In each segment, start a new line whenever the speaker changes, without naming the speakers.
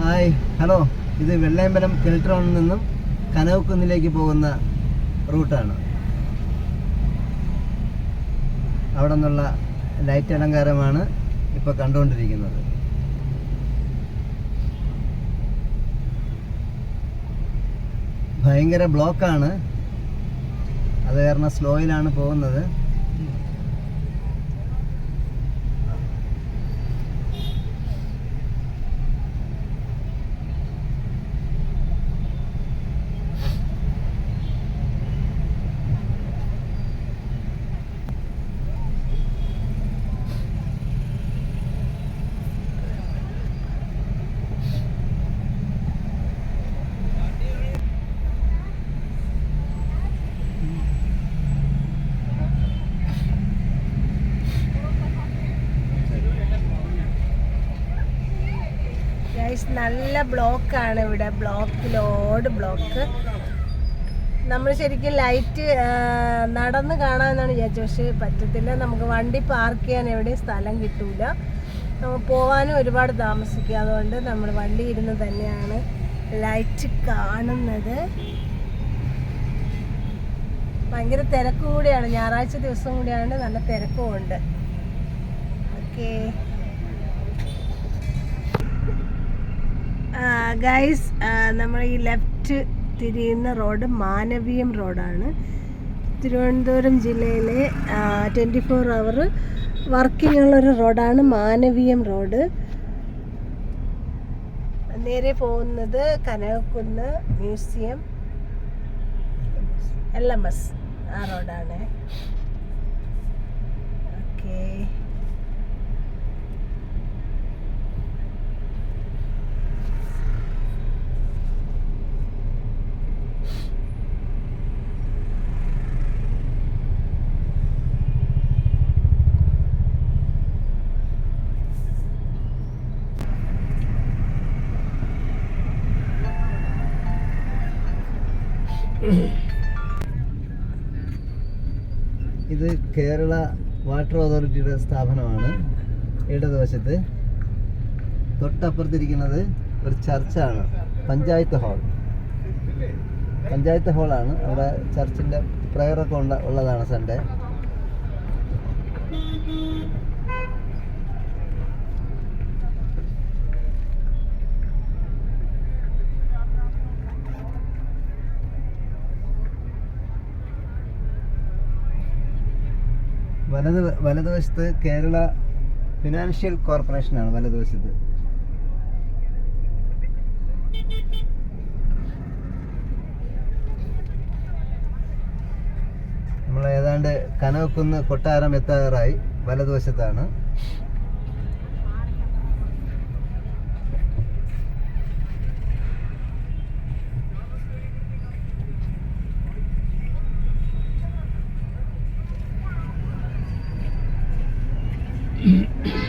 Hi hello. ഇത് വെള്ളയമ്പലം കെൽട്രോണിൽ നിന്നും കനവക്കുന്നിലേക്ക് പോകുന്ന റൂട്ടാണ്. അവിടെ നിന്നുള്ള ലൈറ്റ് അലങ്കാരമാണ് ഇപ്പോൾ കണ്ടുകൊണ്ടിരിക്കുന്നത്. ഭയങ്കര ബ്ലോക്കാണ്. അത് കാരണം സ്ലോയിലാണ് പോകുന്നത്.
ഗൈസ് നല്ല ബ്ലോക്കാണ് ഇവിടെ. ബ്ലോക്ക് ലോഡ് ബ്ലോക്ക് നമ്മൾ ശരിക്കും ലൈറ്റ് നടന്ന് കാണാമെന്നാണ് വിചാരിച്ചത്. പക്ഷേ പറ്റത്തില്ല. നമുക്ക് വണ്ടി പാർക്ക് ചെയ്യാൻ എവിടെയും സ്ഥലം കിട്ടൂല. പോകാനും ഒരുപാട് താമസിക്കുക അതുകൊണ്ട് നമ്മൾ വണ്ടി ഇരുന്ന് തന്നെയാണ് ലൈറ്റ് കാണുന്നത്. ഭയങ്കര തിരക്കും കൂടിയാണ്. ഞായറാഴ്ച ദിവസം കൂടിയാണ് നല്ല തിരക്കും ഉണ്ട്. ഓക്കേ ഗൈസ് നമ്മൾ ഈ ലെഫ്റ്റ് തിരിയുന്ന റോഡ് മാനവീയം റോഡാണ് തിരുവനന്തപുരം ജില്ലയിലെ ട്വന്റി ഫോർ അവർ വർക്കിംഗ് ഉള്ളൊരു റോഡാണ് മാനവീയം റോഡ് നേരെ പോകുന്നത് Kanakakkunnu museum L M S ആ റോഡാണ് ഓക്കേ
ഇത് കേരള വാട്ടർ അതോറിറ്റിയുടെ സ്ഥാപനമാണ് ഇടതുവശത്ത്. തൊട്ടപ്പുറത്തിരിക്കുന്നത് ഒരു ചർച്ചാണ് പഞ്ചായത്ത് ഹാൾ. പഞ്ചായത്ത് ഹാളാണ് അവിടെ ചർച്ചിന്റെ പ്രയറൊക്കെ ഉള്ള ഉള്ളതാണ് സൺഡേ. വലത് വലതുവശത്ത് കേരള ഫിനാൻഷ്യൽ കോർപ്പറേഷനാണ് വലതുവശത്ത്. നമ്മൾ ഏതാണ്ട് കനവക്കുന്ന് കൊട്ടാരം എത്താറായി വലതുവശത്താണ്. Mm-hmm.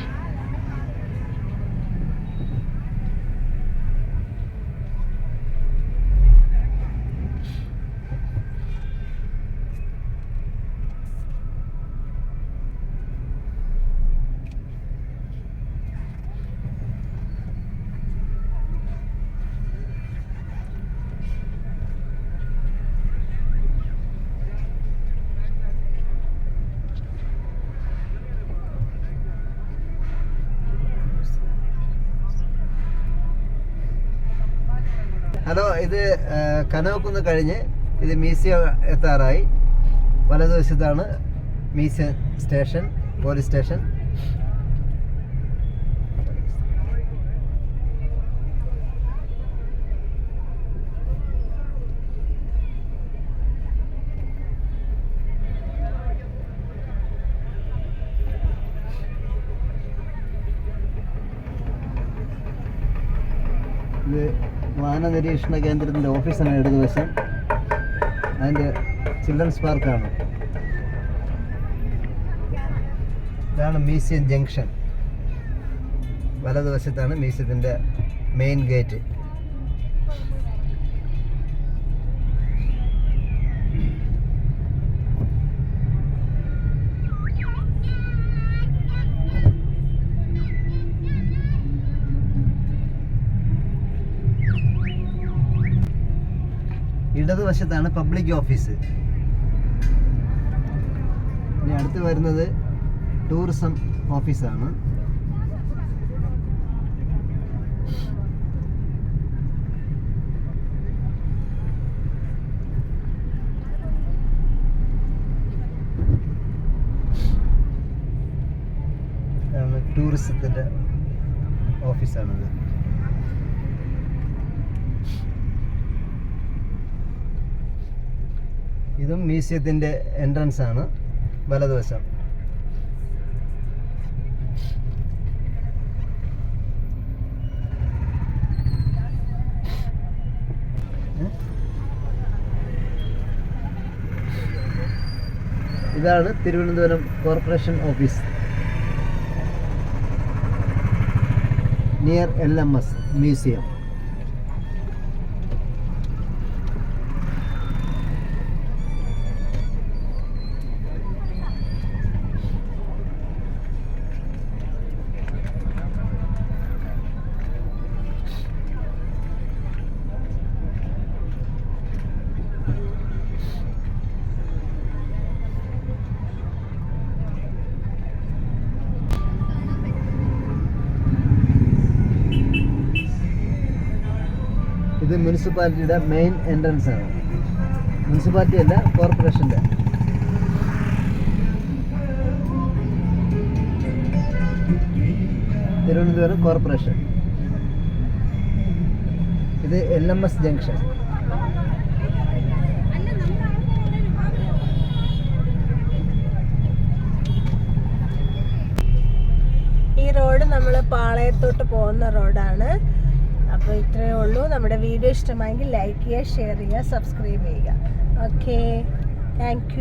ഹലോ ഇത് കനവക്കുന്ന് കഴിഞ്ഞ് ഇത് മ്യൂസിയം എത്താറായി. വലതുവശത്താണ് മ്യൂസിയം സ്റ്റേഷൻ പോലീസ് സ്റ്റേഷൻ. ഇത് വാഹന നിരീക്ഷണ കേന്ദ്രത്തിന്റെ ഓഫീസാണ് ഇടതുവശം അതിന്റെ ചിൽഡ്രൻസ് പാർക്കാണ്. ഇതാണ് മ്യൂസിയം ജംഗ്ഷൻ. വലതുവശത്താണ് മ്യൂസിയത്തിന്റെ മെയിൻ ഗേറ്റ്. ഇടതുവശത്താണ് പബ്ലിക് ഓഫീസ് ഇനി അടുത്ത് വരുന്നത് ടൂറിസം ഓഫീസാണ് ടൂറിസത്തിന്റെ ഓഫീസാണിത് ഇതും മ്യൂസിയത്തിന്റെ എൻട്രൻസ് ആണ്. വലതുവശം. ഇതാണ് Thiruvananthapuram corporation office. Near L M S museum. ഇത് മുനിസിപ്പാലിറ്റിയുടെ മെയിൻ എൻട്രൻസ് ആണ്. മുനിസിപ്പാലിറ്റി അല്ല കോർപ്പറേഷന്റെ തിരുവനന്തപുരം കോർപ്പറേഷൻ ഇത് എൽ എം എസ് ജംഗ്ഷൻ
ഈ റോഡ് നമ്മൾ പാളയത്തോട്ട് പോകുന്ന റോഡാണ് അപ്പോൾ ഇത്രയേ ഉള്ളൂ. നമ്മുടെ വീഡിയോ ഇഷ്ടമായെങ്കിൽ ലൈക്ക് ചെയ്യുക ഷെയർ ചെയ്യുക സബ്സ്ക്രൈബ് ചെയ്യുക. Okay thank